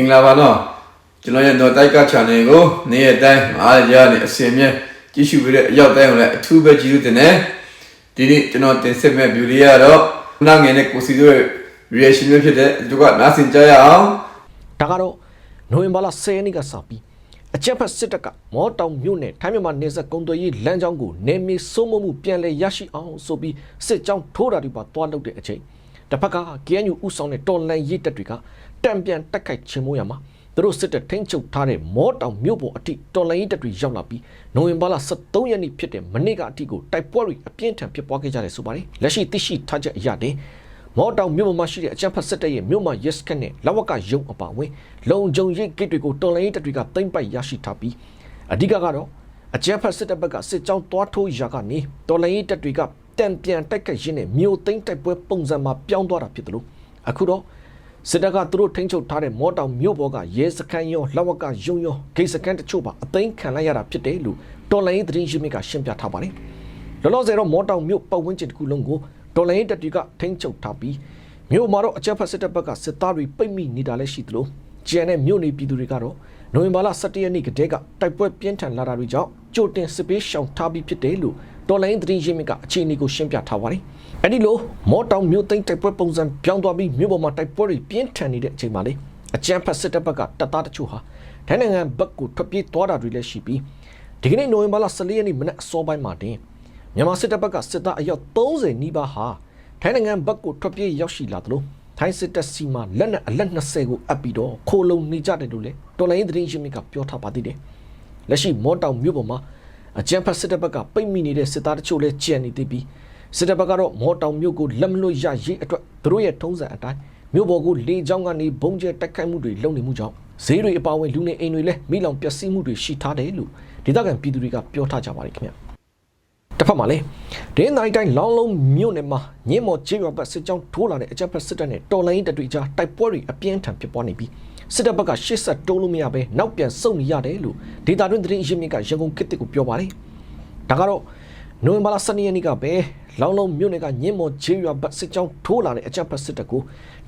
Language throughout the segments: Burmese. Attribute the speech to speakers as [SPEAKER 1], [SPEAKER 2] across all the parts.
[SPEAKER 1] င်္ဂလာပါနော်ကျွန်တော်ရဲ့တော့တိုက်က channel ကိုနေ့ရက်တိုင်းအားရကြနေအစီအမြဲကြည့်ရှုပေးတဲ့အရောက်တိုင်းကိုလည်းအထူးပဲကြည့်လို့တင်တယ်ဒီနေ့ကျွန်တော်တင်ဆက်မဲ့ view လေးကတော့ခုနငယ်နဲ့ကိုစီတို့ရဲ့ reaction လေးဖြစ်တဲ့သူကနားဆင်ကြရအောင်
[SPEAKER 2] ဒါကတော့နိုဝင်ဘာလ10ရက်နေ့ကစပြီးအကြက်ဖက်စစ်တပ်ကမော်တောင်မြို့နယ်ထိုင်းမြန်မာနေဆက်ကုံသွေးရေးလမ်းကြောင်းကိုနေမီစိုးမိုးမှုပြန်လည်ရရှိအောင်ဆိုပြီးစစ်ကြောင်းထိုးတာတွေပါတွားလုပ်တဲ့အချိန်တစ်ဖက်က KNU ဥဆောင်တဲ့တော်လန်ရေးတပ်တွေက တံပြန်တက်ခိုက်ချင်မိုးရမှာသူတို့စစ်တပ်ထိန်းချုပ်ထားတဲ့မော်တောင်မြို့ပေါ်အထိတော်လန်ရေးတပ်တွေရောက်လာပြီးနိုဝင်ဘာလ23ရက်နေ့ဖြစ်တဲ့မနေ့ကအထိကိုတိုက်ပွဲတွေအပြင်းထန်ဖြစ်ပွားခဲ့ကြတယ်ဆိုပါတယ်လက်ရှိသိရှိထားချက်အရတဲ့မော်တောင်မြို့ပေါ်မှာရှိတဲ့အကြမ်းဖက်စစ်တပ်ရဲ့မြို့မှာ yes ကနဲ့လဝကရုံအပါအဝင်လုံခြုံရေးဂိတ်တွေကိုတော်လိုင်းရေးတပ်တွေကသိမ့်ပိုက်ရရှိထားပြီးအဓိကကတော့အကြမ်းဖက်စစ်တပ်ဘက်ကစစ်ကြောင်းတွားထိုးရာကနေတော်လိုင်းရေးတပ်တွေကတံပြန်တိုက်ခတ်ရင်းနဲ့မြို့သိမ်းတိုက်ပွဲပုံစံမှာပြောင်းသွားတာဖြစ်တယ်လို့အခုတော့ စစ်တပ်ကသူတို့ထိန်းချုပ်ထားတဲ့မော်တောင်မြို့ပေါ်ကရဲစခန်းရောလဝကရုံရောဂိတ်စခန်းတချို့ပါအသိမ်းခံလိုက်ရတာဖြစ်တယ်လို့တော်လိုင်းရေးသတင်းရင်းမြစ်ကရှင်းပြထားပါတယ်လောလောဆယ်တော့မော်တောင်မြို့ပတ်ဝန်းကျင်တစ်ခုလုံးကိုတော်လိုင်းရေးတပ်တွေကထိန်းချုပ်ထားပြီးမြို့မှာတော့အကြမ်းဖက်စစ်တပ်ဘက်ကစစ်သားတွေပိတ်မိနေတာလည်းရှိသလိုကျန်တဲ့မြို့နေပြည်သူတွေကတော့နိုဝင်ဘာလ17ရက်နေ့ကတည်းကတိုက်ပွဲပြင်းထန်လာတာတွေကြောင့်ကြိုတင်စစ်ပေးရှောင်ထားပြီးဖြစ်တယ်လို့တော်လိုင်းသတင်းရင်းမြစ်ကအခြေအနေကိုရှင်းပြထားပါတယ်။ အဲဒီလိုမော်တောင်မြို့သိမ်းတိုက်ပွဲပုံစံပြောင်းသွားပြီးမြို့ပေါ်မှာတိုက်ပွဲတွေပြင်းထန်နေတဲ့အချိန်မှာလေအကြမ်းဖက်စစ်တပ်ဘက်ကတပ်သားတချို့ဟာထိုင်းနိုင်ငံဘက်ကိုထွက်ပြေးသွားတာတွေလည်းရှိပြီးဒီကနေ့နိုဝင်ဘာလ14ရက်နေ့မနက်အစောပိုင်းမှာတင်မြန်မာစစ်တပ်ဘက်ကစစ်သားအယောက်30နီးပါးဟာထိုင်းနိုင်ငံဘက်ကိုထွက်ပြေးရောက်ရှိလာသလိုထိုင်းစစ်တပ်စီမှာလက်နက်အလက်20ကိုအပ်ပြီးတော့ခိုလုံနေကြတယ်လို့လည်းတော်လိုင်းသတင်းရင်းမြစ်ကပြောထားပါသေးတယ်။လက်ရှိမော်တောင်မြို့ပေါ်မှာအကြမ်းဖက်စစ်တပ်ဘက်ကပိတ်မိနေတဲ့စစ်သားတချို့လည်းကြံနေသေးပြီး စစ်တပ်ဘက်ကတော့မော်တောင်မြို့ကိုလက်မလွတ်ရရေးအတွက်သူတို့ရဲ့ထုံးစံအတိုင်းမြို့ပေါ်ကိုလေကြောင်းကနေဘုံကျဲတိုက်ခိုက်မှုတွေလုပ်နေမှုကြောင့်ဈေးတွေအပါအဝင်လူနေအိမ်တွေလည်းမိလောင်ပျက်စီးမှုတွေရှိထားတယ်လို့ဒေသခံပြည်သူတွေကပြောထားကြပါတယ်ခင်ဗျာ။တစ်ဖက်မှာလည်းဒင်းနိုင်တိုင်းလောင်းလုံးမြို့နယ်မှာညင်းမော်ကျေးရွာဘက်စစ်ကြောင်းထိုးလာတဲ့အကြမ်းဖက်စစ်တပ်နဲ့တော်လိုင်းတပ်တွေကြားတိုက်ပွဲတွေအပြင်းထန်ဖြစ်ပွားနေပြီးစစ်တပ်ဘက်ကရှေ့ဆက်တိုးလို့မရဘဲနောက်ပြန်ဆုတ်နေရတယ်လို့ဒေတာတွင်းသတင်းရင်းမြစ်ကရန်ကုန်ခေတ်တစ်ကိုပြောပါတယ်။ဒါကတော့ နိုဝင်ဘာလ12ရက်နေ့ကပဲလောင်းလုံးမြို့နယ်ကညင်းမော်ကျေးရွာဘက်စစ်ကြောင်းထိုးလာတဲ့အကြမ်းဖက်စစ်တပ်ကို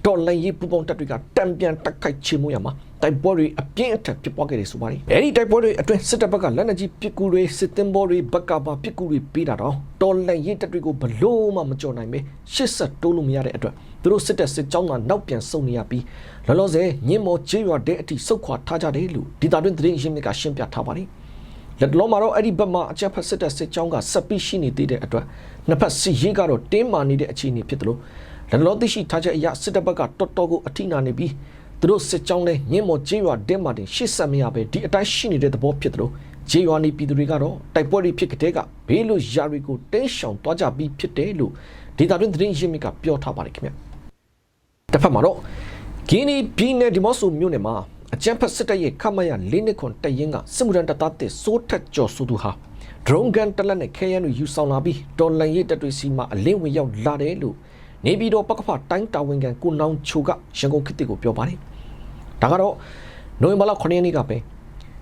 [SPEAKER 2] တော်လိုင်းရေးပူပေါင်းတပ်တွေကတံပြန်တိုက်ခိုက်ချေမှုရမှာတိုက်ပွဲတွေအပြင်းအထန်ဖြစ်ပွားခဲ့တယ်ဆိုပါတယ်။အဲဒီတိုက်ပွဲတွေအတွင်းစစ်တပ်ဘက်ကလက်နက်ကြီးပစ်ကူတွေစစ်တင်ဘောတွေဘက်ကပါပစ်ကူတွေပေးတာတော့တော်လိုင်းရေးတပ်တွေကိုဘလို့မှမကြော်နိုင်ပဲရှစ်ဆက်တိုးလို့မရတဲ့အတွက်သူတို့စစ်တပ်စစ်ကြောင်းကနောက်ပြန်ဆုတ်နေရပြီးလောလောဆယ်ညင်းမော်ကျေးရွာတဲ့အထိဆုတ်ခွာထားကြတယ်လို့ဒေတာတွင်းသတင်းရင်းမြစ်ကရှင်းပြထားပါတယ်။ လက်တလုံးမှာတော့အဲ့ဒီဘက်မှာအကြက်ဖက်စစ်တပ်စစ်ကြောင်းကဆက်ပြီးရှိနေသေးတဲ့အတွက်နှစ်ဖက်စစ်ရေးကတော့တင်းမာနေတဲ့အခြေအနေဖြစ်တယ်လို့လက်တလုံးသိရှိထားချက်အရစစ်တပ်ဘက်ကတော်တော်ကိုအထိနာနေပြီးသူတို့စစ်ကြောင်းလဲညင်းမော်ကျေးရွာတင်းမာတင်ရှေ့ဆက်မရပဲဒီအတိုင်းရှိနေတဲ့သဘောဖြစ်တယ်လို့ကျေးရွာနေပြည်သူတွေကတော့တိုက်ပွဲတွေဖြစ်ကြတဲ့ကဘေးလို့ယာတွေကိုတင်းရှောင်သွားကြပြီးဖြစ်တယ်လို့ဒေတာတွင်းသတင်းရင်းမြစ်ကပြောထားပါတယ်ခင်ဗျတစ်ဖက်မှာတော့ဂီနီပြည်နယ်ဒီမော့ဆိုမြို့နယ်မှာ အကြမ်းဖက်စစ်တပ်ရဲ့ခမရ၄နှစ်ခွန်တရင်ကစစ်မှုထမ်းတပ်သားတစ်စိုးထက်ကျော်ဆိုသူဟာ drone gun တလက်နဲ့ခဲယမ်းတွေယူဆောင်လာပြီးတော်လန်ရေးတပ်တွေစီမှာအလင်းဝင်ရောက်လာတယ်လို့နေပြည်တော်ပကဖတိုင်းတာဝန်ခံကိုနောင်ချိုကရန်ကုန်ခေတ်တစ်ကိုပြောပါတယ်။ဒါကတော့နိုဝင်ဘာလ9ရက်နေ့ကပဲ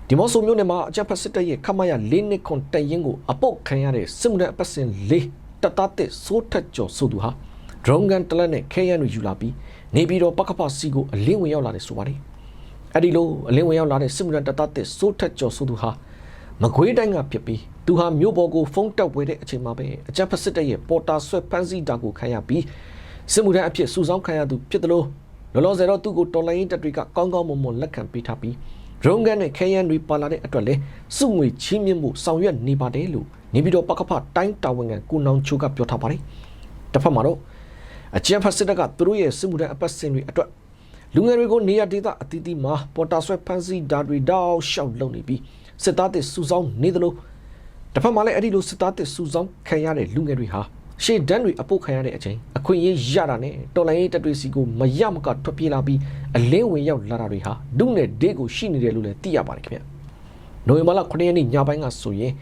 [SPEAKER 2] ဒီမော့ဆိုမြို့နယ်မှာအကြမ်းဖက်စစ်တပ်ရဲ့ခမရ၄နှစ်ခွန်တရင်ကိုအပုတ်ခံရတဲ့စစ်မှုထမ်းအပတ်စဉ်၄တပ်သားတစ်စိုးထက်ကျော်ဆိုသူဟာ drone gun တလက်နဲ့ခဲယမ်းတွေယူလာပြီးနေပြည်တော်ပကဖစီကိုအလင်းဝင်ရောက်လာတယ်ဆိုပါတယ်။ အဲ့ဒီလိုအလင်းဝင်ရောက်လာတဲ့စစ်မှုထမ်းတပ်သားတစ်စိုးထက်ကျော်ဆိုသူဟာမကွေးတိုင်းကဖြစ်ပြီးသူဟာမြို့ပေါ်ကိုဖုန်းတက်ဝဲတဲ့အချိန်မှာပဲအကြမ်းဖက်စစ်တပ်ရဲ့ပေါ်တာဆွဲဖမ်းဆီးတာကိုခံရပြီးစစ်မှုထမ်းအဖြစ်စုဆောင်းခံရသူဖြစ်တယ်လို့လောလောဆယ်တော့သူ့ကိုတော်လိုင်းရေးတပ်တွေကကောင်းကောင်းမွန်မွန်လက်ခံပေးထားပြီးရုံးကန်နဲ့ခဲယမ်းတွေပါလာတဲ့အတွက်လဲစုငွေချင်းမြင့်မှုဆောင်ရွက်နေပါတယ်လို့နေပြည်တော်ပကဖတိုင်းတာဝန်ခံကိုနောင်ချိုကပြောထားပါတယ်တစ်ဖက်မှာတော့အကြမ်းဖက်စစ်တပ်ကသူတို့ရဲ့စစ်မှုထမ်းအပတ်စဉ်တွေအတွက် လူငယ်တွေကိုနေရာဒေသအသီးသီးမှာပေါ်တာဆွဲဖမ်းဆီးတာတွေတောက်လျှောက်လုပ်နေပြီးစစ်သားတွေစုဆောင်းနေသလိုတစ်ဖက်မှာလည်းအဲ့ဒီလိုစစ်သားတွေစုဆောင်းခံရတဲ့လူငယ်တွေဟာရှေ့ဒန်းတွေအပုတ်ခံရတဲ့အချိန်အခွင့်အရေးရတာနဲ့တော်လိုင်းရေးတပ်တွေစီကိုမရမကထွက်ပြေးလာပြီးအလင်းဝင်ရောက်လာတာတွေဟာဒုနဲ့ဒေးကိုရှိနေတယ်လို့လည်းသိရပါတယ်ခင်ဗျနိုဝင်ဘာလ9ရက်နေ့ညပိုင်းကဆိုရင်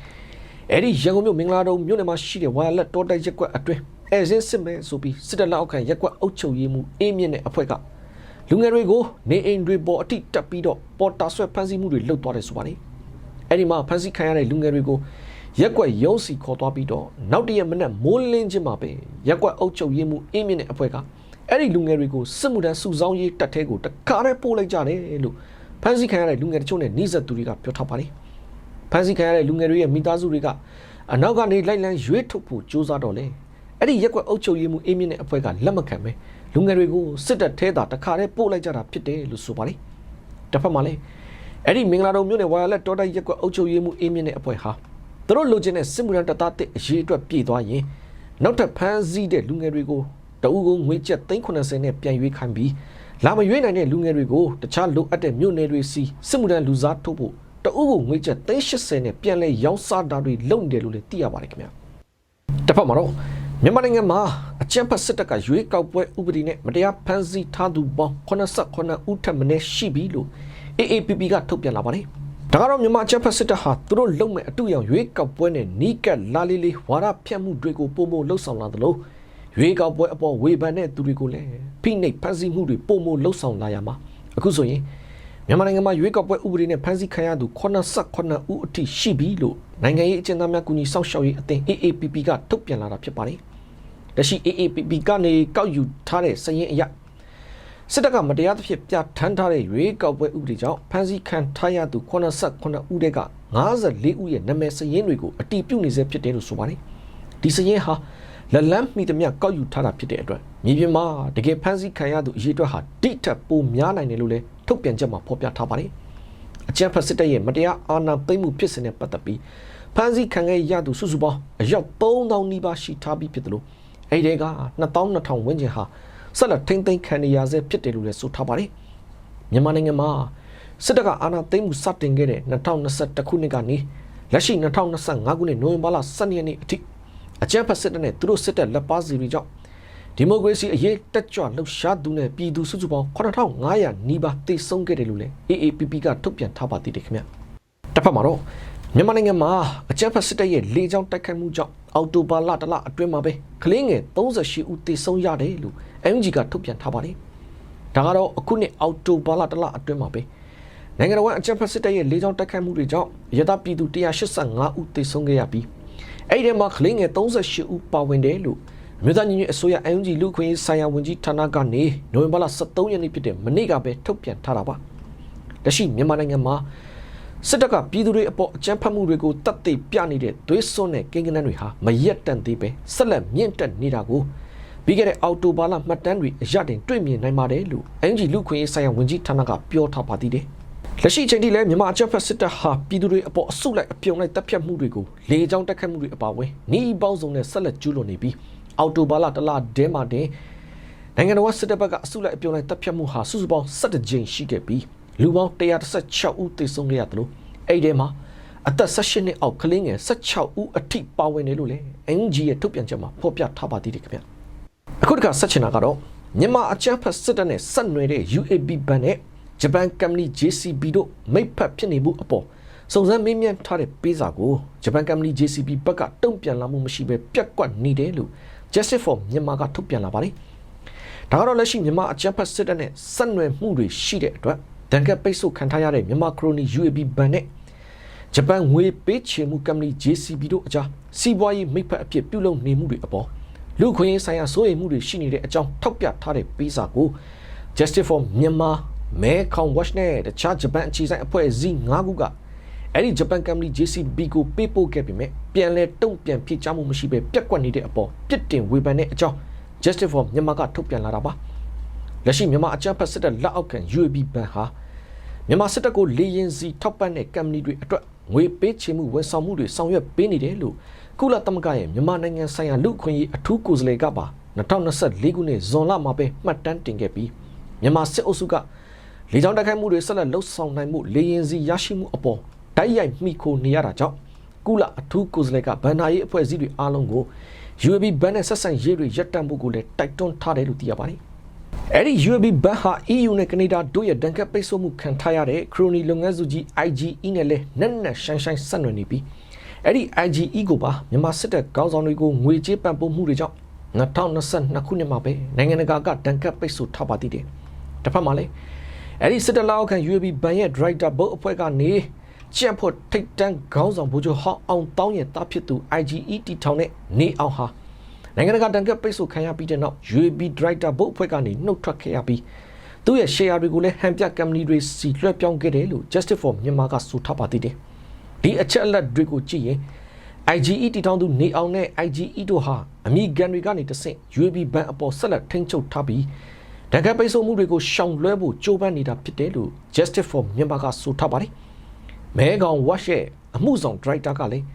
[SPEAKER 2] အဲ့ဒီရန်ကုန်မြို့မင်္ဂလာတုံမြို့နယ်မှာရှိတဲ့ဝါလက်တော်တိုက်ရက်ကွက်အတွင်းအဲစင်းစစ်မဲဆိုပြီးစစ်တပ်လက်အောက်ခံရက်ကွက်အုပ်ချုပ်ရေးမှုအေးမြင့်တဲ့အဖွဲ့က လူငယ်တွေကိုနေအိမ်တွေပေါ်အထိတက်ပြီးတော့ပေါ်တာဆွဲဖမ်းဆီးမှုတွေလုပ်သွားတယ်ဆိုပါတယ်အဲ့ဒီမှာဖမ်းဆီးခံရတဲ့လူငယ်တွေကိုရက်ကွက်ရုံးစီခေါ်သွားပြီးတော့နောက်တရက်မနက်မိုးလင်းချင်းမှာပဲရက်ကွက်အုပ်ချုပ်ရေးမှုအင်းမြင့်တဲ့အဖွဲ့ကအဲ့ဒီလူငယ်တွေကိုစစ်မှုထမ်းစုဆောင်းရေးတပ်ထဲကိုတကားတည်းပို့လိုက်ကြတယ်လို့ဖမ်းဆီးခံရတဲ့လူငယ်တချို့နဲ့နှိစက်သူတွေကပြောထားပါတယ်ဖမ်းဆီးခံရတဲ့လူငယ်တွေရဲ့မိသားစုတွေကအနောက်ကနေလိုက်လံရွေးထုတ်ဖို့ကြိုးစားတော့လေအဲ့ဒီရက်ကွက်အုပ်ချုပ်ရေးမှုအင်းမြင့်တဲ့အဖွဲ့ကလက်မခံပဲ လူငယ်တွေကိုစစ်တပ်ထဲသာတခါတည်းပို့လိုက်ကြတာဖြစ်တယ်လို့ဆိုပါတယ်တစ်ဖက်မှာလည်းအဲ့ဒီမင်္ဂလာတုံမြို့နယ်ဝါရလက်တော်တိုက်ရက်ကွက်အုပ်ချုပ်ရေးမှုအင်းမြင့်တဲ့အဖွဲ့ဟာသူတို့လိုချင်တဲ့စစ်မှုထမ်းတပ်သားတစ်အရေးအတွက်ပြည်သွားရင်နောက်ထပ်ဖမ်းဆီးတဲ့လူငယ်တွေကိုတအူးကိုငွေကျပ်380နဲ့ပြန်ရွေးခိုင်းပြီးလာမရွေးနိုင်တဲ့လူငယ်တွေကိုတခြားလိုအပ်တဲ့မြို့နယ်တွေစီစစ်မှုထမ်းလူစားထုတ်ဖို့တအူးကိုငွေကျပ်380နဲ့ပြန်လဲရောင်းစားတာတွေလုပ်နေတယ်လို့လည်းသိရပါတယ်ခင်ဗျာတစ်ဖက်မှာတော့ မြန်မာနိုင်ငံမှာအကြမ်းဖက်စစ်တပ်ကရွေးကောက်ပွဲဥပဒေနဲ့မတရားဖမ်းဆီးထားသူပေါင်း89ဦးထက်မနည်းရှိပြီလို့ AAPP ကထုတ်ပြန်လာပါတယ်။ဒါကတော့မြန်မာအကြမ်းဖက်စစ်တပ်ဟာသူတို့လုံမဲ့အတူရောင်ရွေးကောက်ပွဲနဲ့နီးကပ်လာလေးလေးဝါဒဖြန့်မှုတွေကိုပုံမလှုပ်ဆောင်လာသလိုရွေးကောက်ပွဲအပေါ်ဝေဖန်တဲ့သူတွေကိုလည်းဖိနှိပ်ဖမ်းဆီးမှုတွေပုံမလှုပ်ဆောင်လာရမှာအခုဆိုရင်မြန်မာနိုင်ငံမှာရွေးကောက်ပွဲဥပဒေနဲ့ဖမ်းဆီးခံရသူ89ဦးအထိရှိပြီလို့နိုင်ငံရေးအကျဉ်းသားများကူညီစောင့်ရှောက်ရေးအသင်း AAPP ကထုတ်ပြန်လာတာဖြစ်ပါတယ်။ လက်ရှိ AAPP ကနေကောက်ယူထားတဲ့စာရင်းအရစစ်တပ်ကမတရားသဖြင့်ပြဋ္ဌာန်းထားတဲ့ရွေးကောက်ပွဲဥပဒေကြောင့်ဖမ်းဆီးခံထားရသူ89ဦးတက်က54ဦးရဲ့နာမည်စာရင်းတွေကိုအတည်ပြုနေစေဖြစ်တယ်လို့ဆိုပါတယ်။ဒီစာရင်းဟာလက်လန်းမိသမျှကောက်ယူထားတာဖြစ်တဲ့အတွက်မြေပြင်မှာတကယ်ဖမ်းဆီးခံရသူအရေအတွက်ဟာတိထက်ပိုများနိုင်တယ်လို့လည်းထုတ်ပြန်ချက်မှာဖော်ပြထားပါတယ်။အကြမ်းဖက်စစ်တပ်ရဲ့မတရားအာဏာသိမ်းမှုဖြစ်စဉ်နဲ့ပတ်သက်ပြီးဖမ်းဆီးခံခဲ့ရသူစုစုပေါင်းအယောက်3000နီးပါးရှိထားပြီးဖြစ်တယ်လို့ အဲ့ဒီက2200ဝန်းကျင်ဟာဆက်လက်ထိမ့်သိမ်းခံနေရဆဲဖြစ်တယ်လို့လည်းဆိုထားပါတယ်။မြန်မာနိုင်ငံမှာစစ်တပ်ကအာဏာသိမ်းမှုစတင်ခဲ့တဲ့2021ခုနှစ်ကနေလက်ရှိ2025ခုနှစ်နိုဝင်ဘာလ12ရက်နေ့အထိအကြမ်းဖက်စစ်တပ်နဲ့သူတို့စစ်တပ်လက်ပါစီတွေကြောင့်ဒီမိုကရေစီအရေးတက်ကြွလှုပ်ရှားသူနဲ့ပြည်သူစုစုပေါင်း9500နီးပါးတိတ်ဆုံးခဲ့တယ်လို့လည်း AAPP ကထုတ်ပြန်ထားပါသေးတယ်ခင်ဗျ။တစ်ဖက်မှာတော့မြန်မာနိုင်ငံမှာအကြမ်းဖက်စစ်တပ်ရဲ့လေကြောင်းတိုက်ခိုက်မှုကြောင့် အော်တိုဘာလတလအတွင်းမှာပဲကလင်းငယ်38ဦးသေဆုံးရတယ်လို့ MG ကထုတ်ပြန်ထားပါတယ်။ဒါကတော့အခုနှစ်အောက်တိုဘာလတလအတွင်းမှာပဲနိုင်ငံတော်အကြမ်းဖက်စစ်တပ်ရဲ့လေကြောင်းတိုက်ခိုက်မှုတွေကြောင့်ရသပြည်သူ185ဦးသေဆုံးခဲ့ရပြီးအဲ့ဒီမှာကလင်းငယ်38ဦးပါဝင်တယ်လို့အမျိုးသားညီညွတ်အစိုးရ MG လူခွင့်ရေးဆိုင်ရာဝန်ကြီးဌာနကနေနိုဝင်ဘာလ23ရက်နေ့ဖြစ်တဲ့မနေ့ကပဲထုတ်ပြန်ထားတာပါ။လက်ရှိမြန်မာနိုင်ငံမှာ စစ်တပ်ကပြည်သူတွေအပေါ်အကြမ်းဖက်မှုတွေကိုတတ်သိပြနေတဲ့သွေးစွန်းတဲ့ကိန်းဂဏန်းတွေဟာမရက်တန့်သေးပဲဆက်လက်မြင့်တက်နေတာကိုပြီးခဲ့တဲ့အောက်တိုဘာလမှတ်တမ်းတွေအရတင်တွေ့မြင်နိုင်ပါတယ်လို့အင်ဂျီလူခွင့်ရေးဆိုင်ရာဝန်ကြီးဌာနကပြောထားပါသေးတယ်။လက်ရှိအချိန်ထိလည်းမြန်မာအကြမ်းဖက်စစ်တပ်ဟာပြည်သူတွေအပေါ်အစုလိုက်အပြုံလိုက်တပ်ဖြတ်မှုတွေကိုလေကြောင်းတက်ခတ်မှုတွေအပါအဝင်နှီးပေါင်းစုံနဲ့ဆက်လက်ကျူးလွန်နေပြီးအောက်တိုဘာလတလဒဲမှာတင်နိုင်ငံတော်စစ်တပ်ဘက်ကအစုလိုက်အပြုံလိုက်တပ်ဖြတ်မှုဟာစုစုပေါင်း17ကြိမ်ရှိခဲ့ပြီး လူပေါင်း116ဦးသေဆုံးခဲ့ရတယ်လို့အဲ့ဒီမှာအသက်16နှစ်အောက်ကလေးငယ်16ဦးအထိပါဝင်တယ်လို့လည်း NG ရဲ့ထုတ်ပြန်ချက်မှာဖော်ပြထားပါသေးတယ်ခင်ဗျအခုတခါဆက်ချင်တာကတော့မြန်မာအကြမ်းဖက်စစ်တပ်နဲ့ဆက်နွယ်တဲ့ UAB ဘဏ်နဲ့ဂျပန်ကမ္ပဏီ JCB တို့မိတ်ဖက်ဖြစ်နေမှုအပေါ်စုံစမ်းမေးမြန်းထားတဲ့ပေးစာကိုဂျပန်ကမ္ပဏီ JCB ဘက်ကတုံ့ပြန်လာမှုမရှိဘဲပြက်ကွက်နေတယ်လို့ Justice for မြန်မာကထုတ်ပြန်လာပါတယ်ဒါကတော့လက်ရှိမြန်မာအကြမ်းဖက်စစ်တပ်နဲ့ဆက်နွယ်မှုတွေရှိတဲ့အတွက် ဒဏ်ကပိတ်ဆို့ခံထားရတဲ့မြန်မာခရိုနီ UAB ဘဏ်နဲ့ဂျပန်ငွေပေးချေမှုကမ္ပဏီ JCB တို့အကြားစီးပွားရေးမိတ်ဖက်အဖြစ်ပြုလုပ်နေမှုတွေအပေါ်လူခွင့်ရေးဆိုင်ရာစိုးရိမ်မှုတွေရှိနေတဲ့အကြောင်းထောက်ပြထားတဲ့ပေးစာကို Justice for Myanmar မဲခေါင် Watch နဲ့တခြားဂျပန်အခြေစိုက်အဖွဲ့အစည်း၅ခုကအဲ့ဒီဂျပန်ကမ္ပဏီ JCB ကိုပေးပို့ခဲ့ပေမဲ့ပြန်လဲတုံ့ပြန်ဖြေချမှုမရှိဘဲပြက်ကွက်နေတဲ့အပေါ်ပြစ်တင်ဝေဖန်တဲ့အကြောင်း Justice for Myanmar ကထုတ်ပြန်လာတာပါ လက်ရှိမြန်မာအကြမ်းဖက်စစ်တပ်လက်အောက်ခံ UAB ဘဏ်ဟာမြန်မာစစ်တပ်ကိုလေရင်စီထောက်ပံ့တဲ့ကမ္ပဏီတွေအတွက်ငွေပေးချေမှုဝန်ဆောင်မှုတွေဆောင်ရွက်ပေးနေတယ်လို့ကုလသမဂ္ဂရဲ့မြန်မာနိုင်ငံဆိုင်ရာလူ့အခွင့်အရေးအထူးကိုယ်စားလှယ်ကပါ2024ခုနှစ်ဇွန်လမှာပဲမှတ်တမ်းတင်ခဲ့ပြီးမြန်မာစစ်အုပ်စုကလေကြောင်းတိုက်ခိုက်မှုတွေဆက်လက်လှုပ်ဆောင်နိုင်မှုလေရင်စီရရှိမှုအပေါ်တိုက်ရိုက်မိခိုနေရတာကြောင့်ကုလအထူးကိုယ်စားလှယ်ကဗန်နာရေးအဖွဲ့အစည်းတွေအားလုံးကို UAB ဘဏ်နဲ့ဆက်ဆံရေးတွေရပ်တန့်ဖို့ကိုလည်းတိုက်တွန်းထားတယ်လို့သိရပါတယ်။ အဲဒီ UAB ဘဏ်ဟာ EU နဲ့ကနေဒါတို့ရဲ့ဒဏ်ခတ်ပိတ်ဆို့မှုခံထားရတဲ့ခရိုနီလုပ်ငန်းစုကြီး IGE နဲ့လည်းနက်နက်ရှိုင်းရှိုင်းဆက်နွယ်နေပြီးအဲ့ဒီ IGE ကိုပါမြန်မာစစ်တပ်ကောင်းဆောင်တွေကိုငွေကြေးပံ့ပိုးမှုတွေကြောင့်2022ခုနှစ်မှာပဲနိုင်ငံတကာကဒဏ်ခတ်ပိတ်ဆို့ထားပါသေးတယ်။တစ်ဖက်မှာလည်းအဲ့ဒီစစ်တပ်လောက်ခံ UAB ဘဏ်ရဲ့ Director ဘုတ်အဖွဲ့ကနေကြံ့ဖို့ထိတ်တန်းခေါင်းဆောင်ဘိုးချုပ်ဟောင်းအောင်တောင်းရဲ့တားဖြစ်သူ IGE တီထောင်နဲ့နေအောင်ဟာ နနိုင်ငံတကာတန်ကက်ပိတ်ဆို့ခံရပြီးတဲ့နောက် UAB Director ဘုတ်အဖွဲ့ကနေနှုတ်ထွက်ခဲ့ရပြီးသူ့ရဲ့ share တွေကိုလည်းဟန်ပြကမ္ပဏီတွေစီလွှဲပြောင်းခဲ့တယ်လို့ Justice for Myanmar ကဆိုထားပါသေးတယ်ဒီအချက်အလက်တွေကိုကြည့်ရင် IGE တီထောင်သူနေအောင်နဲ့ IGE တို့ဟာအမိကန်တွေကနေတဆင့် UAB ဘဏ်အပေါ်ဆက်လက်ထိန်းချုပ်ထားပြီးတန်ကက်ပိတ်ဆို့မှုတွေကိုရှောင်လွှဲဖို့ကြိုးပမ်းနေတာဖြစ်တယ်လို့ Justice for Myanmar ကဆိုထားပါတယ်မဲကောင်ဝက်ရဲ့အမှုဆောင် director ကလည်း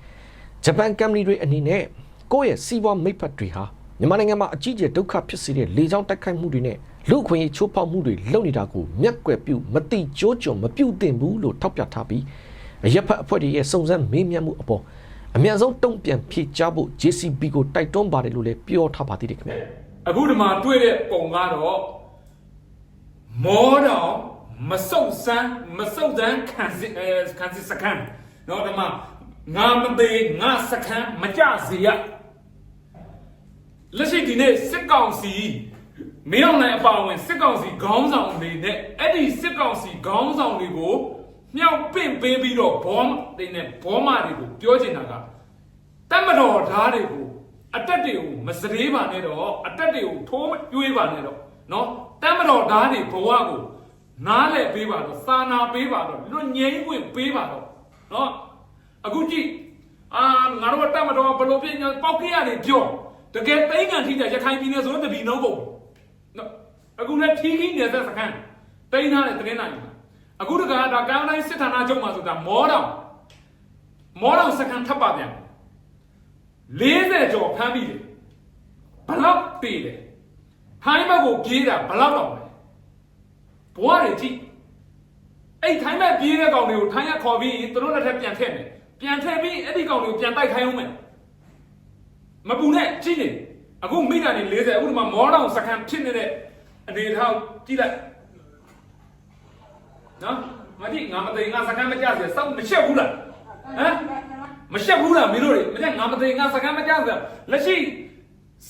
[SPEAKER 2] ဂျပန်ကမ္ပဏီတွေအနေနဲ့ ကိုယ့်ရဲ့စီးပွားမိတ်ဖက်တွေဟာမြန်မာနိုင်ငံမှာအကြီးအကျယ်ဒုက္ခဖြစ်စေတဲ့လေကြောင်းတိုက်ခိုက်မှုတွေနဲ့လူခွင့်ရေးချိုးဖောက်မှုတွေလုပ်နေတာကိုမျက်ကွယ်ပြုမတိကြိုးကြုံမပြုသင့်ဘူးလို့ထောက်ပြထားပြီးအရက်ဖက်အဖွဲ့တွေရဲ့စုံစမ်းမေးမြန်းမှုအပေါ်အမြန်ဆုံးတုံ့ပြန်ဖြေကြားဖို့ JCB ကိုတိုက်တွန်းပါတယ်လို့လည်းပြောထားပါသေးတယ်ခင်ဗျာ
[SPEAKER 3] အခုဒီမှာတွေ့တဲ့ပုံကတော့မောတော်မစုံစမ်းမစုံစမ်းခံစစ်ခံစစ်စကန်နော်ဒီမှာ ငါမသေးငါစခန်းမကြစေရလက်ရှိဒီနေ့စစ်ကောင်စီမင်းအောင်နိုင်အပါအဝင်စစ်ကောင်စီခေါင်းဆောင်တွေနဲ့အဲ့ဒီစစ်ကောင်စီခေါင်းဆောင်တွေကိုမြောက်ပင့်ပေးပြီးတော့ဘောမတွေနဲ့ဘောမတွေကိုပြောချင်တာကတတ်မတော်ဓာတ်တွေကိုအတက်တွေကိုမစရေးပါနဲ့တော့အတက်တွေကိုထိုးမကျွေးပါနဲ့တော့နော်တတ်မတော်ဓာတ်တွေဘဝကိုနားလဲပေးပါတော့စာနာပေးပါတော့လွတ်ငြိမ်းခွင့်ပေးပါတော့နော် အခုကြည့်အာငါတို့ကတတ်မတော်ဘလို့ပြညာပေါက်ခဲ့ရတယ်ပြောတကယ်သိန်းကန်ထိတဲ့ရခိုင်ပြည်နယ်ဆိုတော့တပီနှုံးကုန်နော်အခုလည်းထီးခီးနေတဲ့စခန်းတိန်းထားတဲ့တင်းနိုင်အခုတကဒါကမ်းတိုင်းစစ်ဌာနချုပ်မှာဆိုတာမောတော်မောတော်စခန်းထပ်ပါပြန်40ကျော်ဖမ်းပြီးတယ်ဘလောက်တည်တယ်ထိုင်းဘက်ကိုပြေးတာဘလောက်တော့လဲဘွားတွေကြည့်အဲ့ထိုင်းဘက်ပြေးတဲ့ကောင်တွေကိုထိုင်းရခေါ်ပြီးသူတို့လက်ထက်ပြန်ထည့်မယ် ပြန်ထည့်ပြီးအဲ့ဒီကောင်တွေကိုပြန်တိုက်ခိုင်းအောင်မယ်မပူနဲ့ကြည့်နေအခုမိတာနေ40အခုဒီမှာမောတောင်စကန်ဖြစ်နေတဲ့အနေထားကိုကြည့်လိုက်နော်မကြည့်ငါမသိငါစကန်မကြစေစောက်မချက်ဘူးလားဟမ်မရှက်ဘူးလားမင်းတို့တွေမရှက်ငါမသိငါစကမ်းမကြောက်ဘူးလက်ရှိ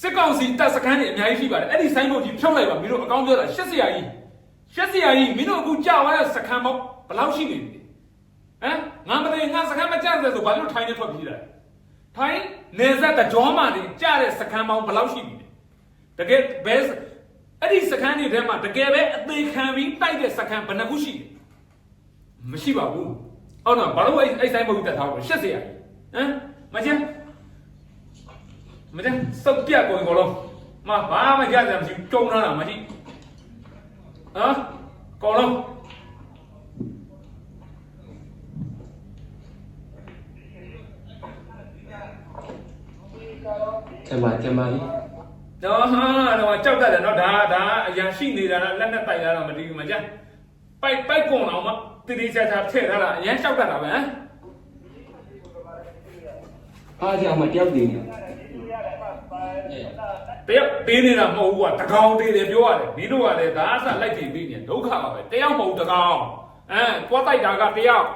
[SPEAKER 3] စစ်ကောင်စီတပ်စကမ်းတွေအများကြီးရှိပါတယ်အဲ့ဒီဆိုင်ဘုတ်ကြီးဖြုတ်လိုက်ပါမင်းတို့အကောင်းပြောတာရှက်စရာကြီးရှက်စရာကြီးမင်းတို့အခုကြောက်ရတဲ့စကမ်းပေါက်ဘယ်လောက်ရှိနေပြီဟမ် ငါမသိငါစကမ်းမကြောက်တယ်ဆိုဘာလို့ထိုင်းနေထွက်ပြေးတာထိုင်းနေဆက်တကြောမှနေကြားတဲ့စကမ်းပေါက်ဘယ်လောက်ရှိပြီတကယ်ဘယ်အဲ့ဒီစကမ်းတွေထဲမှာတကယ်ပဲအသေးခံပြီးတိုက်တဲ့စကမ်းဘယ်နှခုရှိလဲမရှိပါဘူးဟုတ်တော့ဘာလို့အဲ့အဲ့ဆိုင်ဘုတ်ကြီးတက်ထားလို့ရှက်စရာကြီးဟမ်မကျန်မကျန်စုပ်ပြတ်ကုန်ကောလုံးမဘာမှကြကြမရှိကြုံလာတာမရှိဟမ်ကောလုံး
[SPEAKER 4] ကျမကျမလေး
[SPEAKER 3] တော့ဟာတော့ကြောက်တတ်တယ်နော်ဒါဒါအရာရှိနေတာလားလက်နဲ့ပိုက်လာတော့မတည်ဘူးမကျန်ပိုက်ပိုက်ကုန်အောင်မတိတိကျကျထည့်ထားတာအရင်ကြောက်တတ်တာပဲဟမ်
[SPEAKER 4] အားကြောင့်မတယောက်တည်နေ
[SPEAKER 3] တယောက်ပေးနေတာမဟုတ်ဘူးကွာတကောင်တည်တယ်ပြောရတယ်မင်းတို့ကလည်းဒါအစလိုက်ပြီးပြီးနေဒုက္ခပါပဲတယောက်မဟုတ်တကောင်အဲတွားတိုက်တာကတယောက်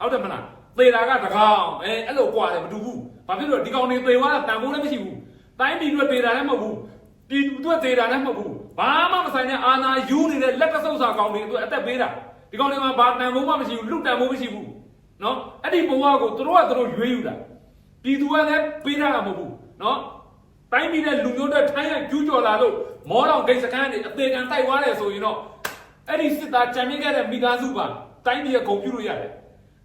[SPEAKER 3] ဟုတ်တယ်မလားသေတာကတကောင်အဲအဲ့လိုကွာတယ်မတူဘူး ဘာဖြစ်လို့ဒီကောင်တွေသေသွားတာတန်ဖိုးလည်းမရှိဘူးတိုင်းပြည်တွေသေတာလည်းမဟုတ်ဘူးပြည်သူတွေသေတာလည်းမဟုတ်ဘူးဘာမှမဆိုင်တဲ့အာနာယူနေတဲ့လက်ကဆုပ်စာကောင်တွေအတွက်အသက်ပေးတာဒီကောင်တွေမှာဘာတန်ဖိုးမှမရှိဘူးလူတန်ဖိုးမရှိဘူးနော်အဲ့ဒီဘဝကိုသူတို့ကသူတို့ရွေးယူတာပြည်သူကလည်းပေးထားတာမဟုတ်ဘူးနော်တိုင်းပြည်နဲ့လူမျိုးတွေထိုင်းရကျူးကျော်လာလို့မောတော်ဂိတ်စခန်းတွေအသေးခံတိုက်သွားတယ်ဆိုရင်တော့အဲ့ဒီစစ်သားကြံမြင့်ခဲ့တဲ့မိသားစုပါတိုင်းပြည်ကဂုံပြူလို့ရတယ်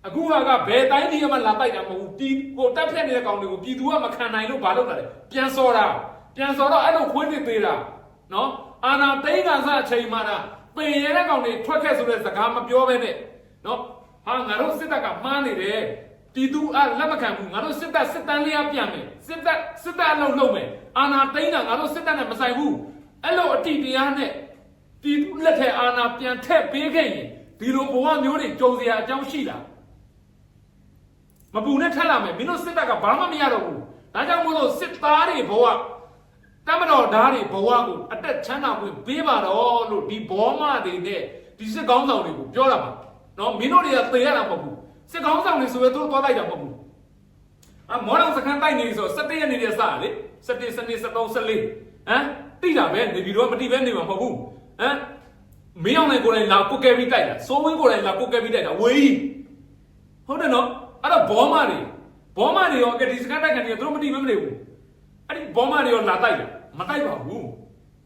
[SPEAKER 3] အခုကကဘယ်တိုင်းပြည်မှလာတိုက်တာမဟုတ်ဘူးပြည်ကိုတက်ဖြတ်နေတဲ့ကောင်တွေကိုပြည်သူကမခံနိုင်လို့ဘာလုပ်တာလဲပြန်စော်တာပြန်စော်တော့အဲ့လိုခွင်းနေသေးတာနော်အာနာသိန်းကန်စားအချိန်မှတာပင်ရဲတဲ့ကောင်တွေထွက်ခဲ့ဆိုတဲ့စကားမပြောဘဲနဲ့နော်ဟာငါတို့စစ်တပ်ကမှားနေတယ်ပြည်သူအလက်မခံဘူးငါတို့စစ်တပ်စစ်တမ်းလျားပြန်မယ်စစ်တပ်စစ်တပ်အလုပ်လုပ်မယ်အာဏာသိမ်းတာငါတို့စစ်တပ်နဲ့မဆိုင်ဘူးအဲ့လိုအတိတရားနဲ့ပြည်သူလက်ထက်အာဏာပြန်ထည့်ပေးခဲ့ရင်ဒီလိုဘဝမျိုးတွေကြုံစရာအကြောင်းရှိတာ မပူနဲ့ထက်လာမယ်မင်းတို့စစ်တပ်ကဘာမှမရတော့ဘူးဒါကြောင့်မို့လို့စစ်သားတွေဘဝတမတော်ဓာတ်တွေဘဝကိုအတက်ချမ်းသာခွင့်ပေးပါတော့လို့ဒီဘောမတွေနဲ့ဒီစစ်ကောင်းဆောင်တွေကိုပြောတာပါနော်မင်းတို့တွေကသေရတာမဟုတ်ဘူးစစ်ကောင်းဆောင်တွေဆိုပဲသူတို့သွားလိုက်တာမဟုတ်ဘူးအမော်တော်စကန်တိုက်နေဆို17ရက်နေတဲ့စလေ17 17 13 14ဟမ်တိတာပဲနေပြီးတော့မတိပဲနေမှာမဟုတ်ဘူးဟမ်မင်းအောင်လည်းကိုယ်တိုင်လာကုတ်ကဲပြီးတိုက်တာစိုးဝင်းကိုယ်တိုင်လာကုတ်ကဲပြီးတိုက်တာဝေးဟုတ်တယ်နော် အဲ့တော့ဘောမတွေဘောမတွေရောကဒီစကန်တိုက်ခံနေသူတို့မတိပဲမနေဘူးအဲ့ဒီဘောမတွေရောလာတိုက်တယ်မတိုက်ပါဘူး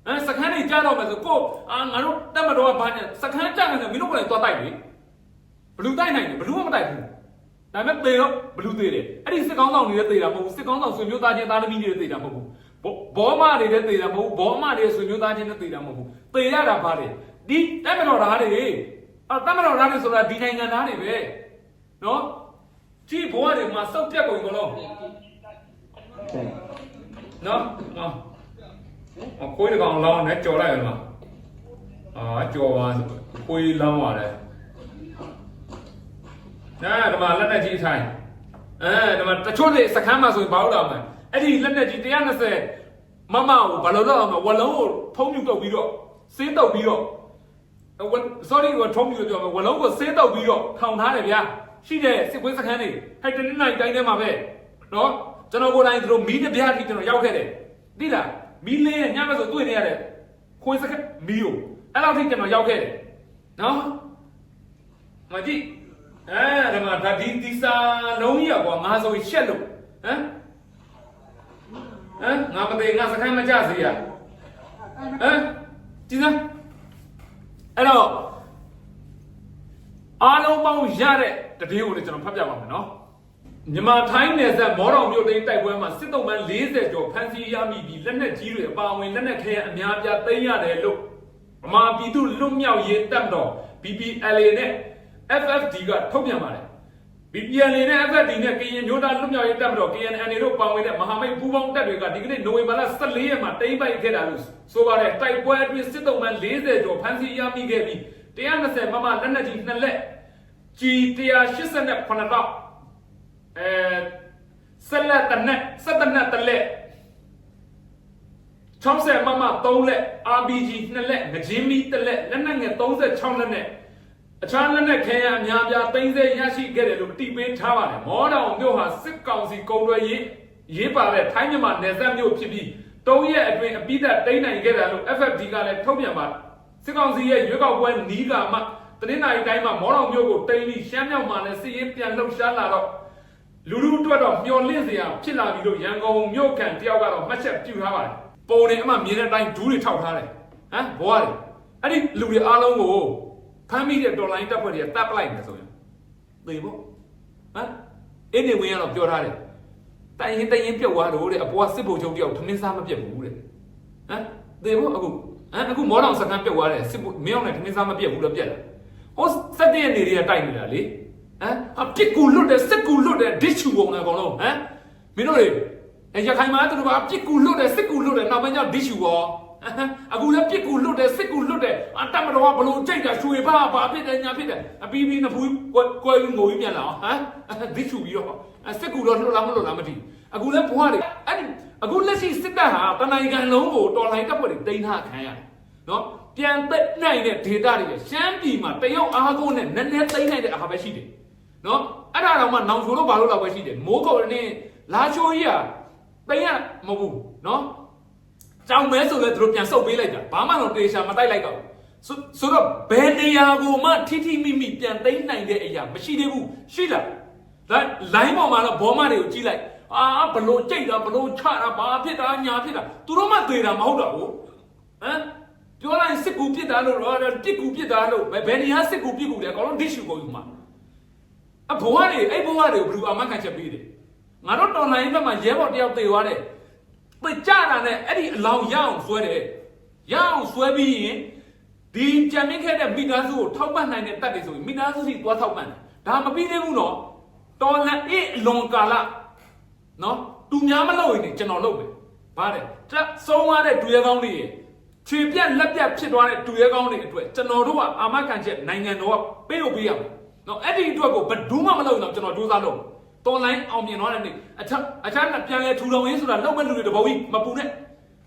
[SPEAKER 3] အဲစခန်းတွေကြားတော့မယ်ဆိုကိုအာငါတို့တက်မတော်ကဘာနဲ့စခန်းကြားနေတယ်မင်းတို့ကလည်းသွားတိုက်လေဘလူတိုက်နိုင်တယ်ဘလူကမတိုက်ဘူးဒါပေမဲ့သေတော့ဘလူသေးတယ်အဲ့ဒီစစ်ကောင်းဆောင်တွေလည်းသေတာမဟုတ်ဘူးစစ်ကောင်းဆောင်ဆွေမျိုးသားချင်းသားသမီးတွေလည်းသေတာမဟုတ်ဘူးဘောမတွေလည်းသေတာမဟုတ်ဘူးဘောမတွေဆွေမျိုးသားချင်းလည်းသေတာမဟုတ်ဘူးသေရတာဘာလဲဒီတက်မတော်သားတွေအာတက်မတော်သားတွေဆိုတာဒီနိုင်ငံသားတွေပဲနော် ကြည့်ဘဝတွေမှာစောက်ပြက်ကုန်ကုန်လုံး
[SPEAKER 4] တဲ့
[SPEAKER 3] နော်နော်အခွေးတကောင်လောင်းနဲ့ကြော်လိုက်ရမှာအာကြော်ပါခွေးလောင်းရတယ်နားဒီမှာလက်နဲ့ကြီးထိုင်အဲဒီမှာတချို့တွေစကမ်းမှာဆိုရင်ဘာလို့တော့မလဲအဲ့ဒီလက်နဲ့ကြီး120မမကိုဘာလို့တော့မလဲဝလုံးကိုထုံးမြူတော့ပြီးတော့စင်းတော့ပြီးတော့ sorry ကိုထုံးမြူပြောမယ်ဝလုံးကိုစင်းတော့ပြီးတော့ထောင်ထားတယ်ဗျာ ရှိတယ်စစ်ကွေးစကမ်းတွေဟဲ့တနင်္လာရီတိုင်းထဲမှာပဲနော်ကျွန်တော်ကိုယ်တိုင်သူတို့မီးတစ်ပြားထိကျွန်တော်ရောက်ခဲ့တယ်သိလားမီးလင်းညဘက်ဆိုတွေ့နေရတယ်ခွေးစကမ်းမီးကိုအဲ့လောက်ထိကျွန်တော်ရောက်ခဲ့တယ်နော်မကြည့်အဲဒီမှာဒါဒီဒီစာလုံးကြီးอ่ะကွာငါဆိုရင်ရှက်လို့ဟမ်ဟမ်ငါမသေးငါစကမ်းမကြစေရဟမ်ကြည့်စမ်းအဲ့တော့ အားလုံးပေါင်းရတဲ့တတိယကိုလည်းကျွန်တော်ဖတ်ပြပါမယ်နော်မြန်မာထိုင်းနယ်စပ်မော်တော်မြို့တိန်တိုက်ပွဲမှာစစ်တုံးပန်း40ကျော်ဖမ်းဆီးရမိပြီးလက်နက်ကြီးတွေအပါအဝင်လက်နက်ခဲယမ်းအများအပြားသိမ်းရတယ်လို့ဗမာပြည်သူလွတ်မြောက်ရေးတပ်မတော် BPLA နဲ့ FFD ကထုတ်ပြန်ပါတယ် BPLA နဲ့ FFD နဲ့ကရင်မျိုးသားလွတ်မြောက်ရေးတပ်မတော် KNN တို့ပါဝင်တဲ့မဟာမိတ်ပူးပေါင်းတပ်တွေကဒီကနေ့နိုဝင်ဘာလ14ရက်မှာတိမ့်ပိုက်ခဲ့တာလို့ဆိုပါတယ်တိုက်ပွဲအတွင်းစစ်တုံးပန်း40ကျော်ဖမ်းဆီးရမိခဲ့ပြီး 120မမလက်နက်ကြီးနှစ်လက် G 188တော့အဲဆက်လက်တနက်ဆက်တနက်တလက်60မမ3လက် RPG 2လက်ငကြင်းမီ1လက်လက်နက်ငယ်36လက်နဲ့အခြားလက်နက်ခဲယမ်းအများပြားသိမ်းဆည်းရရှိခဲ့တယ်လို့အတိပေးထားပါတယ်မောတောင်မြို့ဟာစစ်ကောင်စီကုံတွေရေးရေးပါတဲ့ထိုင်းမြန်မာနယ်စပ်မြို့ဖြစ်ပြီးတုံးရက်အတွင်းအပိသက်တိမ့်နိုင်ခဲ့တယ်လို့ FFD ကလည်းထုတ်ပြန်ပါတယ် စစ်ကောင်စီရဲ့ရွေးကောက်ပွဲနီးကမှတနင်္လာရီတိုင်းမှာမောတော်မြို့ကိုတိမ့်ပြီးရှမ်းမြောက်မှာလည်းစစ်ရေးပြန်လှုပ်ရှားလာတော့လူလူအတွက်တော့မျော်လင့်စရာဖြစ်လာပြီလို့ရန်ကုန်မြို့ကန်တယောက်ကတော့မှတ်ချက်ပြုထားပါတယ်ပုံတွေအမှမြင်တဲ့အတိုင်းဒူးတွေထောက်ထားတယ်ဟမ်ဘွားတွေအဲ့ဒီလူတွေအားလုံးကိုဖမ်းမိတဲ့တော်လိုင်းတပ်ဖွဲ့တွေကတပ်ပလိုက်မယ်ဆိုရင်သေဖို့ဟမ်အဲ့ဒီဝင်ကတော့ပြောထားတယ်တိုင်ရင်တိုင်ရင်ပြုတ်သွားလို့တဲ့အပေါ်ကစစ်ဗိုလ်ချုပ်တယောက်ထမင်းစားမပြတ်ဘူးတဲ့ဟမ်သေဖို့အခု ဟမ်အခုမောတော်စကန်ပြုတ်သွားတယ်စစ်ဗိုလ်မင်းအောင်နဲ့ထမင်းစားမပြတ်ဘူးလို့ပြတ်လာဟိုစက်တဲ့နေတွေကတိုက်နေတာလေဟမ်အပြစ်ကူလွတ်တယ်စစ်ကူလွတ်တယ်ဒစ်ချူပုံလည်းအကုန်လုံးဟမ်မင်းတို့တွေအဲရခိုင်မှာသူတို့ကအပြစ်ကူလွတ်တယ်စစ်ကူလွတ်တယ်နောက်ပိုင်းကျဒစ်ချူရောအခုလည်းပြစ်ကူလွတ်တယ်စစ်ကူလွတ်တယ်အတမတော်ကဘလို့ကြိတ်တာရွှေဘာဘာဖြစ်တယ်ညာဖြစ်တယ်အပီးပီးနဖူးကွယ်ကွယ်ငိုပြီးမြန်လာဟမ်ဒစ်ချူပြီးတော့စစ်ကူတော့လွတ်လားမလွတ်လားမသိ အခုလည်းဘွားတွေအဲ့ဒီအခုလက်ရှိစစ်တပ်ဟာတနိုင်ငံလုံးကိုတော်လိုင်းတပ်ဖွဲ့တွေတင်ထားခံရတယ်နော်ပြန်သက်နိုင်တဲ့ဒေတာတွေရှမ်းပြည်မှာတရုတ်အားကိုးနဲ့နည်းနည်းသိမ်းနိုင်တဲ့အားပဲရှိတယ်နော်အဲ့ဒါတော့မှနောင်ချိုးလို့ဘာလို့လောက်ပဲရှိတယ်မိုးကုတ်နဲ့လာချိုးကြီးကသိမ်းရမဟုတ်ဘူးနော်ကြောင်မဲဆိုလဲသူတို့ပြန်ဆုတ်ပေးလိုက်တာဘာမှတော့တေချာမတိုက်လိုက်တော့ဆိုဆိုတော့ဘယ်နေရာကိုမှထိထိမိမိပြန်သိမ်းနိုင်တဲ့အရာမရှိသေးဘူးရှိလားဒါလိုင်းပေါ်မှာတော့ဘောမတွေကိုကြီးလိုက် အာဘလို့ကြိတ်တာဘလို့ချတာဘာဖြစ်တာညာဖြစ်တာသူတို့မှသေးတာမဟုတ်တော့ဘူးဟမ်ပြောလိုက်စစ်ကူပြစ်တာလို့တော့တစ်ကူပြစ်တာလို့ဘယ်နေရာစစ်ကူပြစ်ကူလဲအကောင်လုံးဒစ်ရှူကုန်ယူမှာအဘွားတွေအဲ့ဘွားတွေကိုဘယ်လိုအမှန်ကန်ချက်ပေးတယ်ငါတို့တော်လိုင်းဘက်မှာရဲဘော်တယောက်သေသွားတယ်ပြကြတာနဲ့အဲ့ဒီအလောင်းရအောင်ဆွဲတယ်ရအောင်ဆွဲပြီးရင်ဒီကြံမင်းခဲ့တဲ့မိသားစုကိုထောက်ပံ့နိုင်တဲ့တပ်တွေဆိုရင်မိသားစုစီသွားထောက်ပံ့တယ်ဒါမပြီးသေးဘူးနော်တော်လန်အေးအလွန်ကာလ နော်သူများမလုပ်ရင်ကျွန်တော်လုပ်မယ်ဗါတယ်တက်ဆုံးသွားတဲ့ဒူရဲကောင်းတွေခြေပြက်လက်ပြက်ဖြစ်သွားတဲ့ဒူရဲကောင်းတွေအတွက်ကျွန်တော်တို့ကအာမခံချက်နိုင်ငံတော်ကပေးလို့ပေးရမယ်နော်အဲ့ဒီအတွက်ကိုဘယ်သူမှမလုပ်ရင်တော့ကျွန်တော်စူးစမ်းလုပ်တော်လိုင်းအောင်မြင်သွားတဲ့နေ့အထက်အထက်ပြန်လဲထူထောင်ရင်းဆိုတာလောက်မဲ့လူတွေတဘောကြီးမပူနဲ့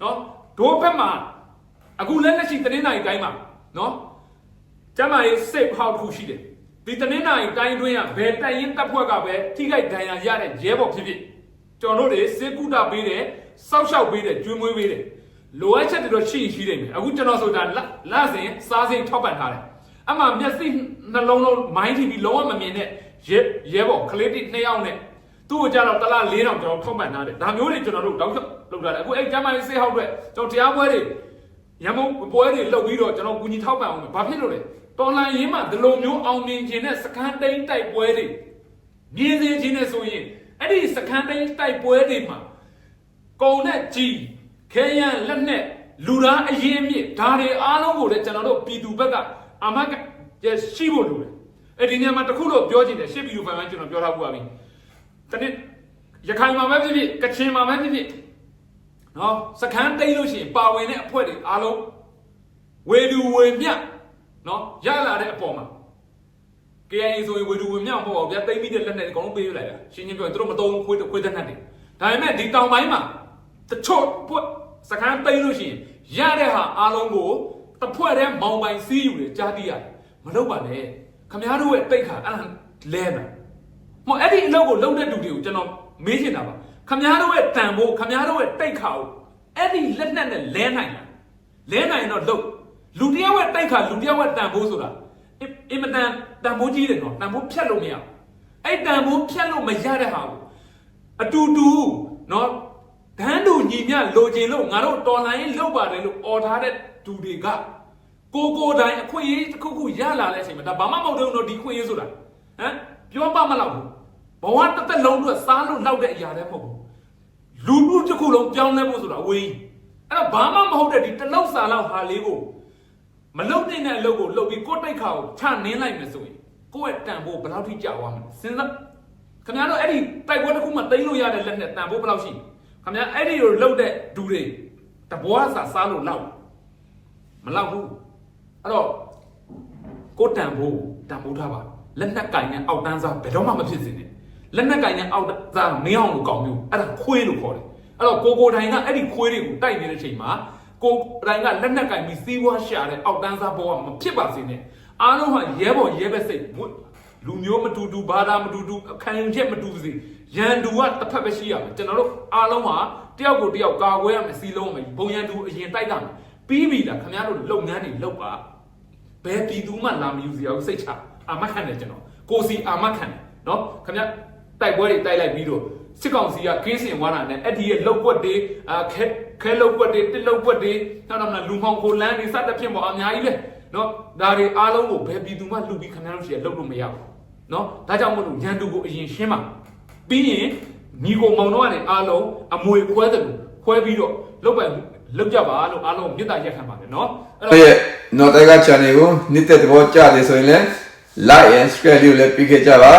[SPEAKER 3] နော်ဒိုးဘက်မှာအခုလက်လက်ရှိတနင်္လာရီတိုင်းမှာနော်ကျမရေး safe house ခုရှိတယ်ဒီတနင်္လာရီတိုင်းတွင်းကဘယ်တိုင်ရင်တပ်ဖွဲ့ကပဲထိခိုက်ဒဏ်ရာရတဲ့ရဲဘော်ဖြစ်ဖြစ် ကျွန်တော်တို့တွေစေကူတာပေးတယ်စောက်ရှောက်ပေးတယ်ကျွေးမွေးပေးတယ်လိုအပ်ချက်တွေတော့ရှိရင်ရှိနေမယ်အခုကျွန်တော်ဆိုတာလစဉ်စားစိမ်ထောက်ပံ့ထားတယ်အမှမျက်စိနှလုံးလုံးမိုင်းထီပြီးလုံးဝမမြင်တဲ့ရဲရဲဘော်ကလေးတိနှစ်ယောက်နဲ့သူ့ကိုကြတော့တလား၄တောင်ကျွန်တော်ထောက်ပံ့ထားတယ်ဒါမျိုးတွေကျွန်တော်တို့တောက်လုပ်တာလေအခုအဲ့ကျမ်းမာရေးစေဟောက်အတွက်ကျွန်တော်တရားပွဲတွေရမုံပွဲတွေလုပ်ပြီးတော့ကျွန်တော်ကူညီထောက်ပံ့အောင်မယ်ဘာဖြစ်လို့လဲတော်လန်ရင်းမှာဒီလိုမျိုးအောင်မြင်ခြင်းနဲ့စကန်းတိန်တိုက်ပွဲတွေမြင်စေခြင်းနဲ့ဆိုရင် အဲ့ဒီစကန်းတိန်တိုက်ပွဲတွေမှာကုံနဲ့ကြီးခဲယမ်းလက်နဲ့လူသားအရင်မြစ်ဒါတွေအားလုံးကိုလည်းကျွန်တော်တို့ပြည်သူဘက်ကအမကရရှိဖို့လိုတယ်အဲ့ဒီနေရာမှာတစ်ခုတော့ပြောချင်တယ်ရှစ်ပြည်သူဖိုင်မှကျွန်တော်ပြောထားပူပါပြီတနေ့ရခိုင်မှာပဲဖြစ်ဖြစ်ကချင်မှာပဲဖြစ်ဖြစ်နော်စခန်းတိတ်လို့ရှိရင်ပါဝင်တဲ့အဖွဲ့တွေအားလုံးဝေလူဝေမြနော်ရလာတဲ့အပေါ်မှာ KIA ဆိုရင်ဝေလူဝေမြမဟုတ်ပါဘူးဗျာတိတ်ပြီးတဲ့လက်နဲ့အကုန်လုံးပေးလိုက်တာရှင်းရှင်းပြောရင်သူတို့မတုံးခွေးခွေးတဲ့နှက်တွေဒါပေမဲ့ဒီတောင်ပိုင်းမှာတချို့ပွက်စကန်းသိမ်းလို့ရှိရင်ရတဲ့ဟာအားလုံးကိုတစ်ဖွဲ့တည်းမောင်ပိုင်စီးယူတယ်ကြားသိရတယ်မလုပ်ပါနဲ့ခမားတို့ရဲ့တိတ်ခါအဲ့ဒါလဲမယ်မဟုတ်အဲ့ဒီအလုပ်ကိုလုပ်တဲ့လူတွေကိုကျွန်တော်မေးချင်တာပါခမားတို့ရဲ့တန်ဖို့ခမားတို့ရဲ့တိတ်ခါကိုအဲ့ဒီလက်နက်နဲ့လဲနိုင်တာလဲနိုင်ရင်တော့လုပ်လူတစ်ယောက်ရဲ့တိတ်ခါလူတစ်ယောက်ရဲ့တန်ဖို့ဆိုတာ အင်မတန်တန်ဖိုးကြီးတယ်နော်တန်ဖိုးဖြတ်လို့မရအဲ့တန်ဖိုးဖြတ်လို့မရတဲ့ဟာကိုအတူတူနော်ဒန်းတို့ညီမြလိုချင်လို့ငါတို့တော်လိုင်းလောက်ပါတယ်လို့អော်ထားတဲ့သူတွေကကိုကိုတိုင်းအခွင့်အရေးတစ်ခုခုရလာတဲ့အချိန်မှာဒါဘာမှမဟုတ်တော့တော့ဒီခွင့်အရေးဆိုတာဟမ်ပြောပါမလောက်ဘူးဘဝတစ်သက်လုံးအတွက်စားလို့လောက်တဲ့အရာတည်းမဟုတ်ဘူးလူမှုတစ်ခုလုံးပြောင်းလဲဖို့ဆိုတာအဝေးကြီးအဲ့တော့ဘာမှမဟုတ်တဲ့ဒီတလောက်စာလောက်ဟာလေးကို မလုံနိုင်တဲ့အလုပ်ကိုလုပ်ပြီးကိုယ့်တိုက်ခါကိုချနင်းလိုက်မယ်ဆိုရင်ကိုယ့်ရဲ့တန်ဖို့ဘယ်လောက်ထိကြာသွားမလဲစဉ်းစားခင်ဗျားတို့အဲ့ဒီတိုက်ပွဲတစ်ခုမှတိမ့်လို့ရတဲ့လက်နဲ့တန်ဖို့ဘယ်လောက်ရှိခင်ဗျားအဲ့ဒီကိုလှုပ်တဲ့ဒူတွေတဘွားစာစားလို့လောက်မလောက်ဘူးအဲ့တော့ကိုတန်ဖို့တန်ဖို့ထားပါလက်နက်ကင်နဲ့အောက်တန်းစားဘယ်တော့မှမဖြစ်စေနဲ့လက်နက်ကင်နဲ့အောက်တန်းစားမင်းအောင်လို့ကောင်းမျိုးအဲ့ဒါခွေးလို့ခေါ်တယ်အဲ့တော့ကိုကိုတိုင်းကအဲ့ဒီခွေးတွေကိုတိုက်နေတဲ့ချိန်မှာ ကိုတိုင်းကလက်နက်ကင်ပြီးစီးပွားရှာတဲ့အောက်တန်းစားဘောကမဖြစ်ပါစေနဲ့အားလုံးဟာရဲဘော်ရဲဘက်စိတ်ဝတ်လူမျိုးမတူတူဘာသာမတူတူအခမ်းချက်မတူပါစေရန်သူကတစ်ဖက်ပဲရှိရမယ်ကျွန်တော်တို့အားလုံးဟာတယောက်ကိုတယောက်ကာကွယ်ရမယ်စီလုံးရမယ်ဘုံရန်သူအရင်တိုက်တာမယ်ပြီးပြီလားခင်ဗျားတို့လုပ်ငန်းတွေလုပ်ပါဘယ်ပြည်သူမှလာမယူစရာဘူးစိတ်ချအာမခံတယ်ကျွန်တော်ကိုစီအာမခံတယ်နော်ခင်ဗျားတိုက်ပွဲတွေတိုက်လိုက်ပြီးတော့ စစ်ကောင်စီကကင်းစင်ဝါတာနဲ့အဲ့ဒီရဲ့လောက်ကွက်တွေအာခဲခဲလောက်ကွက်တွေတစ်လောက်ကွက်တွေနောက်တော့မလားလူမောင်ခိုလန်းတွေစတဲ့ဖြစ်ပေါ်အများကြီးပဲနော်ဒါတွေအားလုံးကိုဘယ်ပြည်သူမှလူပြီးခင်ဗျားတို့ရှိရလုပ်လို့မရဘူးနော်ဒါကြောင့်မို့လို့ရန်သူကိုအရင်ရှင်းပါပြီးရင်ညီကိုမောင်တော့ကနေအားလုံးအမွေခွဲတယ်လို့ခွဲပြီးတော့လောက်ပဲလောက်ကြပါလို့အားလုံးမေတ္တာရက်ခံပါတယ်နော်အဲ့
[SPEAKER 1] အဲ့ရဲ့နော်တိုက်က channel ကိုနှစ်သက်သဘောကျတယ်ဆိုရင်လည်း like and subscribe လေးကိုလည်းပြီးခဲ့ကြပါ